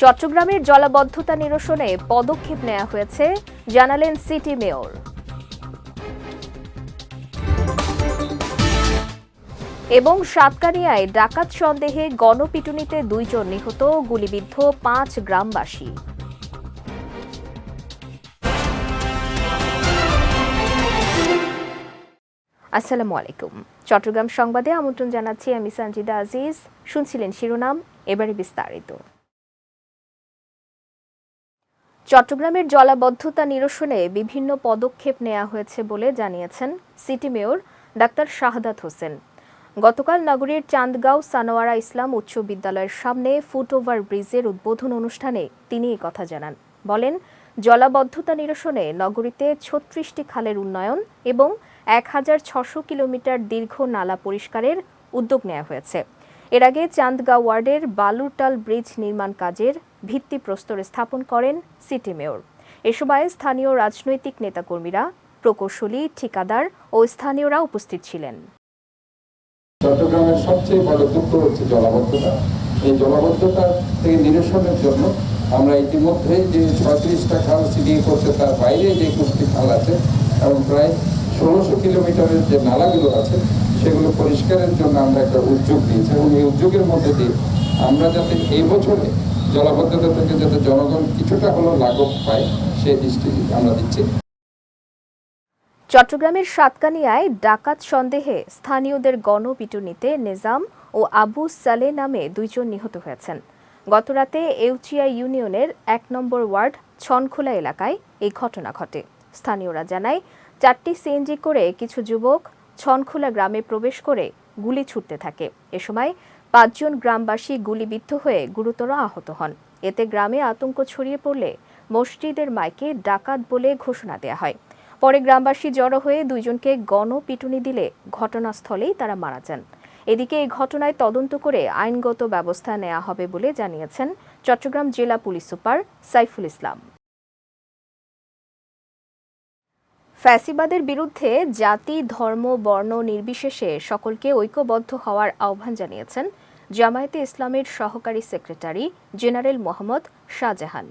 চট্টগ্রামের জলাবদ্ধতা নিরসনে পদক্ষেপ নেওয়া হয়েছে, জানালেন সিটি মেয়র। এবং সাতকানিয়ায় ডাকাত সন্দেহে গণপিটুনিতে দুইজন নিহত, গুলিবিদ্ধ পাঁচ গ্রামবাসী। আসসালামু আলাইকুম। চট্টগ্রাম সংবাদে আমন্ত্রণ জানাচ্ছি আমি সঞ্জিদা আজিজ। শুনছিলেন শিরোনাম, এবারে বিস্তারিত। চট্টগ্রামের জলাবদ্ধতা নিরসনে বিভিন্ন পদক্ষেপ নেওয়া হয়েছে বলে জানিয়েছেন city mayor doctor Shahadat Hossain. গতকাল নগরীর চান্দগাঁও সানোয়ারা ইসলাম উচ্চ বিদ্যালয়ের সামনে ফুটওভার ব্রিজের উদ্বোধন অনুষ্ঠানে তিনি কথা জানান। বলেন, জলাবদ্ধতা নিরসনে নগরীতে ছত্রিশটি খালের উন্নয়ন এবং এক হাজার ছশো কিলোমিটার দীর্ঘ নালা পরিষ্কারের উদ্যোগ নেওয়া হয়েছে। এর আগে চান্দগাঁও ওয়ার্ডের বালুরটাল ব্রিজ নির্মাণ কাজের ভিত্তিপ্রস্তর স্থাপন করেন সিটি মেয়র। এ সময় স্থানীয় রাজনৈতিক নেতাকর্মীরা, প্রকৌশলী, ঠিকাদার ও স্থানীয়রা উপস্থিত ছিলেন। চট্টগ্রামের সবচেয়ে বড় দুঃখ হচ্ছে জলাবদ্ধতা। এই জলাবদ্ধতা থেকে নিরসনের জন্য আমরা ইতিমধ্যে যে ছত্রিশটা খাল সিডিয়ে করছে তার বাইরে যে একুশটি খাল আছে এবং প্রায় ষোলোশো কিলোমিটারের যে নালাগুলো আছে, সেগুলো পরিষ্কারের জন্য আমরা একটা উদ্যোগ দিয়েছি এবং এই উদ্যোগের মধ্যে দিয়ে আমরা যাতে এই বছরে জলাবদ্ধতা থেকে যাতে জনগণ কিছুটা হলেও লাঘব পায় সে দৃষ্টি আমরা দিচ্ছি। চট্টগ্রামের সাতকানিয়ায় ডাকাত সন্দেহে স্থানীয়দের গণপিটুনিতে নিজাম ও আবু সালে নামে দুইজন নিহত হয়েছেন। গতরাতে এউচিয়া ইউনিয়নের এক নম্বর ওয়ার্ড ছনখোলা এলাকায় এই ঘটনা ঘটে। স্থানীয়রা জানায়, চারটি সিএনজি করে কিছু যুবক ছনখোলা গ্রামে প্রবেশ করে গুলি ছুটতে থাকে। এ সময় পাঁচজন গ্রামবাসী গুলিবিদ্ধ হয়ে গুরুতর আহত হন। এতে গ্রামে আতঙ্ক ছড়িয়ে পড়লে মসজিদের মাইকে ডাকাত বলে ঘোষণা দেয়া হয়। পরে গ্রামবাসী জড়ো হয়ে দুইজনকে গণপিটুনি দিলে ঘটনাস্থলেই তারা মারা যান। এদিকে এই ঘটনায় তদন্ত করে আইনগত ব্যবস্থা নেওয়া হবে বলে জানিয়েছেন চট্টগ্রাম জেলা পুলিশ সুপার সাইফুল ইসলাম। ফ্যাসিবাদের বিরুদ্ধে জাতি, ধর্ম, বর্ণ নির্বিশেষে সকলকে ঐক্যবদ্ধ হওয়ার আহ্বান জানিয়েছেন জামায়াতে ইসলামের সহকারী সেক্রেটারি জেনারেল মোহাম্মদ শাহজাহান।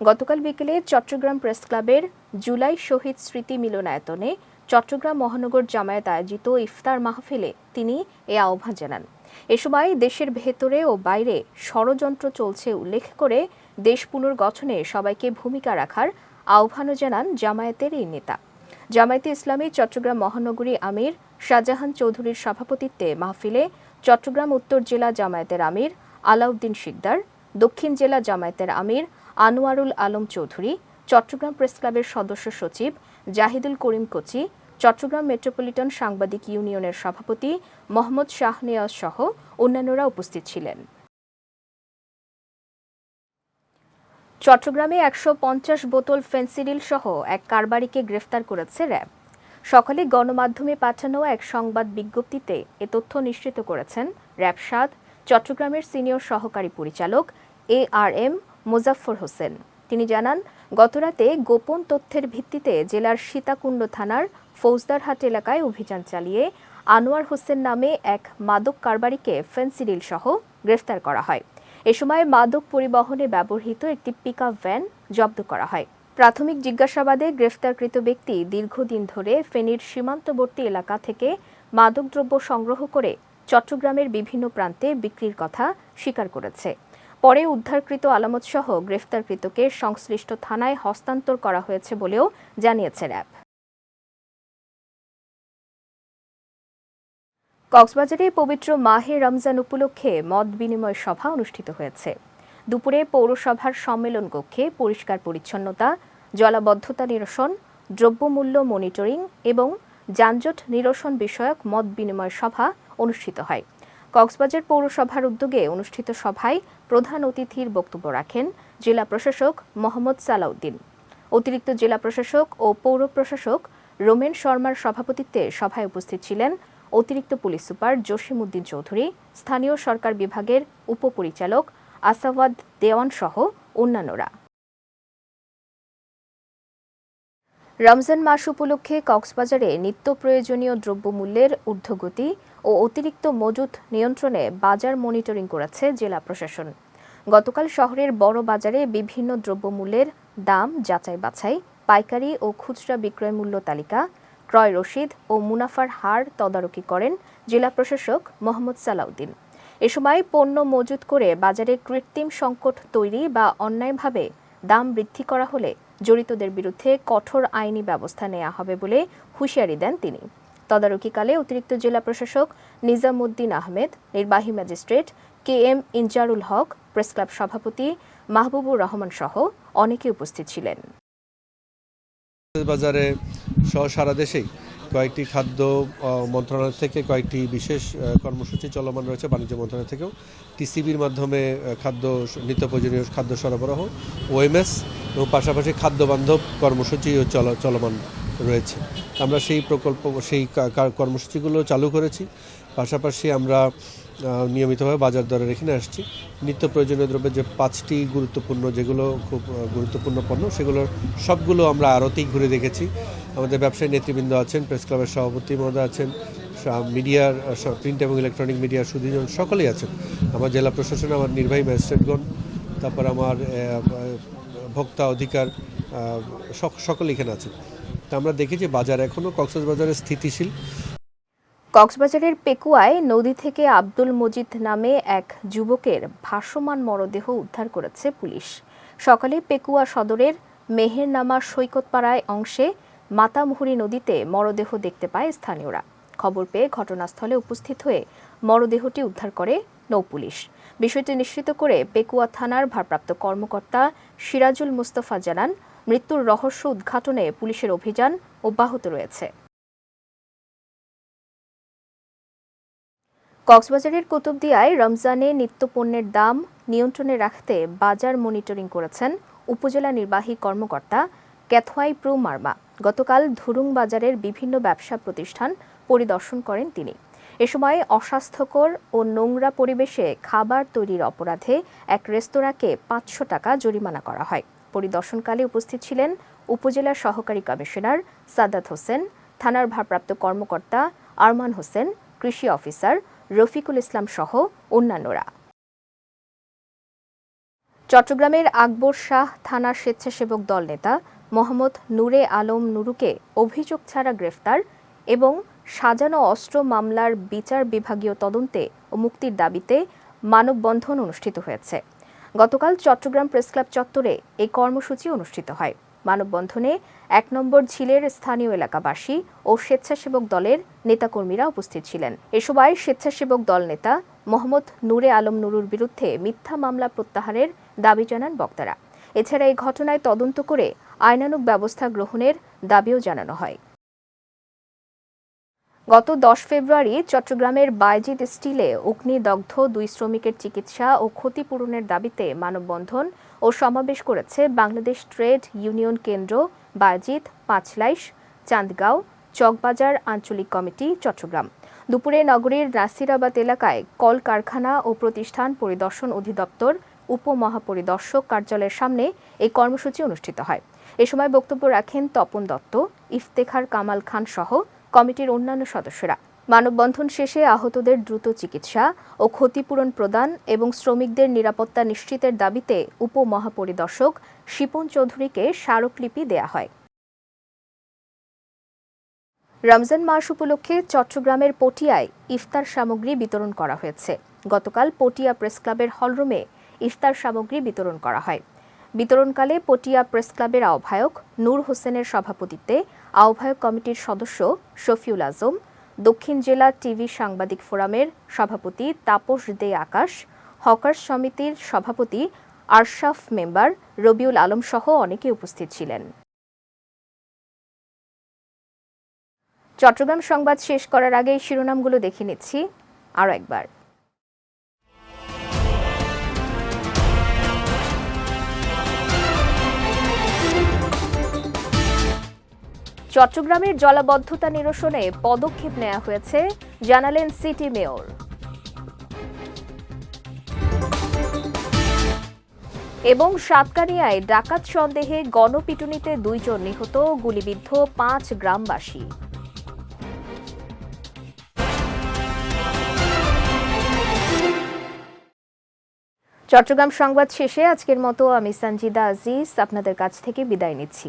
গতকাল বিকেলে চট্টগ্রাম প্রেস ক্লাবের জুলাই শহীদ স্মৃতি মিলনায়তনে চট্টগ্রাম মহানগর জামায়াত আয়োজিত ইফতার মাহফিলে তিনি এ আহ্বান জানান। এ সময় দেশের ভেতরে ও বাইরে ষড়যন্ত্র চলছে উল্লেখ করে দেশ পুনর্গঠনে সবাইকে ভূমিকা রাখার আহ্বানও জানান জামায়াতের এই নেতা। জামায়াতে ইসলামী চট্টগ্রাম মহানগরী আমির শাহজাহান চৌধুরীর সভাপতিত্বে মাহফিলে চট্টগ্রাম উত্তর জেলা জামায়াতের আমির আলাউদ্দিন শিকদার, দক্ষিণ জেলা জামায়াতের আমির আনোয়ারুল আলম চৌধুরী, চট্টগ্রাম প্রেস ক্লাবের সদস্য সচিব জাহিদুল করিম কোচি, চট্টগ্রাম মেট্রোপলিটন সাংবাদিক ইউনিয়নের সভাপতি মোহাম্মদ শাহনেয়াজ সহ অন্যান্যরা উপস্থিত ছিলেন। চট্টগ্রামে একশো পঞ্চাশ বোতল ফেন্সিডিল সহ এক কারবারিকে গ্রেফতার করেছে র্যাব। সকালে গণমাধ্যমে পাঠানো এক সংবাদ বিজ্ঞপ্তিতে এ তথ্য নিশ্চিত করেছেন র্যাব সাত চট্টগ্রামের সিনিয়র সহকারী পরিচালক A R M Muzaffar Hossain. তিনি জানান, গতরাতে গোপন তথ্যের ভিত্তিতে জেলার সীতাকুণ্ড থানার ফৌজদারহাট এলাকায় অভিযান চালিয়ে আনোয়ার হোসেন নামে এক মাদক কারবারিকে ফেন্সিডিল সহ গ্রেফতার করা হয়। এ সময় মাদক পরিবহনে ব্যবহৃত একটি পিকআপ ভ্যান জব্দ করা হয়। প্রাথমিক জিজ্ঞাসাবাদে গ্রেফতারকৃত ব্যক্তি দীর্ঘদিন ধরে ফেনীর সীমান্তবর্তী এলাকা থেকে মাদকদ্রব্য সংগ্রহ করে চট্টগ্রামের বিভিন্ন প্রান্তে বিক্রির কথা স্বীকার করেছে। পরে উদ্ধারকৃত আলামতসহ গ্রেফতারকৃতকে সংশ্লিষ্ট থানায় হস্তান্তর করা হয়েছে বলেও জানিয়েছে র্যাব। কক্সবাজারে পবিত্র মাহে রমজান উপলক্ষে মত বিনিময় সভা অনুষ্ঠিত হয়েছে। দুপুরে পৌরসভার সম্মেলন কক্ষে পরিষ্কার পরিচ্ছন্নতা জলাবদ্ধতা নিরসন, দ্রব্যমূল্য মনিটরিং এবং যানজট নিরসন বিষয়ক মত বিনিময় সভা অনুষ্ঠিত হয়। কক্সবাজার পৌরসভার উদ্যোগে অনুষ্ঠিত সভায় প্রধান অতিথির বক্তব্য রাখেন জেলা প্রশাসক মোহাম্মদ সালাউদ্দিন। অতিরিক্ত জেলা প্রশাসক ও পৌর প্রশাসক রোমেন শর্মার সভাপতিত্বে সভায় উপস্থিত ছিলেন অতিরিক্ত পুলিশ সুপার জসিম উদ্দিন চৌধুরী, স্থানীয় সরকার বিভাগের উপপরিচালক আসাওয়াদ দেওয়ান সহ অন্যান্যরা। রমজান মাস উপলক্ষে কক্সবাজারে নিত্য প্রয়োজনীয় দ্রব্যমূল্যের ঊর্ধ্বগতি ও অতিরিক্ত মজুত নিয়ন্ত্রণে বাজার মনিটরিং করেছে জেলা প্রশাসন। গতকাল শহরের বড় বাজারে বিভিন্ন দ্রব্যমূল্যের দাম যাচাই বাছাই পাইকারি ও খুচরা বিক্রয় মূল্য তালিকা, ক্রয় রসিদ ও মুনাফার হার তদারকি করেন জেলা প্রশাসক মোহাম্মদ সালাউদ্দিন। এ সময় পণ্য মজুত করে বাজারে কৃত্রিম সংকট তৈরি বা অন্যায়ভাবে দাম বৃদ্ধি করা হলে জড়িতদের বিরুদ্ধে কঠোর আইনি ব্যবস্থা নেওয়া হবে বলে হুঁশিয়ারি দেন তিনি। তদারকিকালে অতিরিক্ত জেলা প্রশাসক নিজামুদ্দিন আহমেদ, নির্বাহী magistrate K M Injarul Haque press club সভাপতি মাহবুবুর রহমান সহ অনেকে উপস্থিত ছিলেন। বাজারে সহ সারা দেশেই কয়েকটি খাদ্য মন্ত্রণালয় থেকে কয়েকটি বিশেষ কর্মসূচি চলমান রয়েছে বাণিজ্য মন্ত্রণালয় থেকেও। টিসিবির মাধ্যমে খাদ্য নিত্য প্রয়োজনীয় খাদ্য সরবরাহ, ওএমএস এবং পাশাপাশি খাদ্য বান্ধব কর্মসূচিও চল, চলমান রয়েছে। আমরা সেই প্রকল্প, সেই কর্মসূচিগুলো চালু করেছি। পাশাপাশি আমরা নিয়মিতভাবে বাজার দরে রেখে আসছি। নিত্য প্রয়োজনীয় দ্রব্যের যে পাঁচটি গুরুত্বপূর্ণ, যেগুলো খুব গুরুত্বপূর্ণ পণ্য, সেগুলোর সবগুলো আমরা আরতেই ঘুরে দেখেছি। আমাদের ব্যবসায়ী নেতৃবৃন্দ আছেন, প্রেস ক্লাবের সভাপতি মহোদয় আছেন মিডিয়ার প্রিন্ট এবং ইলেকট্রনিক মিডিয়ার সুদীজন সকলেই আছেন। আমার জেলা প্রশাসন, আমার নির্বাহী ম্যাজিস্ট্রেটগণ, তারপর আমার ভোক্তা অধিকার সক- সকলে এখানে আছেন। তা আমরা যে বাজার এখনও কক্সবাজারে স্থিতিশীল। কক্সবাজারের পেকুয়ায় নদী থেকে আব্দুল মজিদ নামে এক যুবকের ভাসমান মরদেহ উদ্ধার করেছে পুলিশ। সকালে পেকুয়া সদরের মেহেরনামা সৈকতপাড়ায় অংশে মাতামুহুরী নদীতে মরদেহ দেখতে পায় স্থানীয়রা। খবর পেয়ে ঘটনাস্থলে উপস্থিত হয়ে মরদেহটি উদ্ধার করে নৌপুলিশ বিষয়টি নিশ্চিত করে পেকুয়া থানার ভারপ্রাপ্ত কর্মকর্তা সিরাজুল মুস্তফা জানান মৃত্যুর রহস্য উদ্ঘাটনে পুলিশের অভিযান অব্যাহত রয়েছে। কক্সবাজারের কুতুবদিয়ায় রমজানে নিত্যপণ্যের দাম নিয়ন্ত্রণে রাখতে বাজার মনিটরিং করেছেন উপজেলা নির্বাহী কর্মকর্তা ক্যাথওয়াই প্রু মার্মা গতকাল ধুরুং বাজারের বিভিন্ন ব্যবসা প্রতিষ্ঠান পরিদর্শন করেন তিনি। এ সময় অস্বাস্থ্যকর ও নোংরা পরিবেশে খাবার তৈরির অপরাধে এক রেস্তোরাঁকে পাঁচশো টাকা জরিমানা করা হয়। পরিদর্শনকালে উপস্থিত ছিলেন উপজেলা সহকারী কমিশনার সাদাত হোসেন, থানার ভারপ্রাপ্ত কর্মকর্তা আরমান হোসেন, কৃষি অফিসার রফিকুল ইসলাম সহ অন্যান্যরা। চট্টগ্রামের আকবর শাহ থানার স্বেচ্ছাসেবক দল নেতা মোহাম্মদ নূরে আলম নুরুকে অভিযোগ ছাড়া গ্রেফতার এবং সাজানো অস্ত্র মামলার বিচার বিভাগীয় তদন্তে ও মুক্তির দাবিতে মানববন্ধন অনুষ্ঠিত হয়েছে। গতকাল চট্টগ্রাম প্রেসক্লাব চত্বরে এই কর্মসূচি অনুষ্ঠিত হয়। মানববন্ধনে এক নম্বর ঝিলের স্থানীয় এলাকাবাসী ও স্বেচ্ছাসেবক দলের নেতাকর্মীরা উপস্থিত ছিলেন। এ সময় স্বেচ্ছাসেবক দল নেতা মোহাম্মদ নূরে আলম নুরুর বিরুদ্ধে মিথ্যা মামলা প্রত্যাহারের দাবি জানান বক্তারা। এছাড়া এই ঘটনায় তদন্ত করে আইনানুগ ব্যবস্থা গ্রহণের দাবিও জানানো হয়। গত দশ ফেব্রুয়ারি চট্টগ্রামের বাইজিদ স্টিলে অগ্নিদগ্ধ দুই শ্রমিকের চিকিৎসা ও ক্ষতিপূরণের দাবিতে মানববন্ধন ও সমাবেশ করেছে বাংলাদেশ ট্রেড ইউনিয়ন কেন্দ্র বায়জিদ পাঁচলাইশ, চান্দগাঁও, চকবাজার আঞ্চলিক কমিটি, চট্টগ্রাম। দুপুরে নগরীর নাসিরাবাদ এলাকায় কল কারখানা ও প্রতিষ্ঠান পরিদর্শন অধিদপ্তর, উপমহাপরিদর্শক কার্যালয়ের সামনে এই কর্মসূচি অনুষ্ঠিত হয়। এ সময় বক্তব্য রাখেন তপন দত্ত, ইফতেখার কামাল খান সহ কমিটির অন্যান্য সদস্যরা। মানববন্ধন শেষে আহতদের দ্রুত চিকিৎসা ও ক্ষতিপূরণ প্রদান এবং শ্রমিকদের নিরাপত্তা নিশ্চিতের দাবিতে উপমহাপরিদর্শক শিপন চৌধুরীকে স্মারকলিপি দেয়া হয়। রমজান মাস উপলক্ষে চট্টগ্রামের পটিয়ায় ইফতার সামগ্রী বিতরণ করা হয়েছে। গতকাল পটিয়া প্রেস ক্লাবের হলরুমে ইফতার সামগ্রী বিতরণ করা হয়। বিতরণকালে পটিয়া প্রেস ক্লাবের আহ্বায়ক নূর হোসেনের সভাপতিত্বে আহ্বায়ক কমিটির সদস্য শফিউল আজম, দক্ষিণ জেলা টিভি সাংবাদিক ফোরামের সভাপতি তাপস দে আকাশ, হকার সমিতির সভাপতি আরশাফ মেম্বার রবিউল আলম সহ অনেকে উপস্থিত ছিলেন। চট্টগ্রাম সংবাদ শেষ করার আগে শিরোনামগুলো দেখে নিচ্ছি। আরও একবার। চট্টগ্রামের জলাবদ্ধতা নিরসনে পদক্ষেপ নেওয়া হয়েছে, জানালেন সিটি মেয়র। এবং সাতকানিয়ায় ডাকাত সন্দেহে গণপিটুনিতে দুইজন নিহত, গুলিবিদ্ধ পাঁচ গ্রামবাসী। চট্টগ্রাম সংবাদ শেষে আজকের মতো আমি সঞ্জিদা আজিজ, আপনাদের কাছ থেকে বিদায় নিচ্ছি।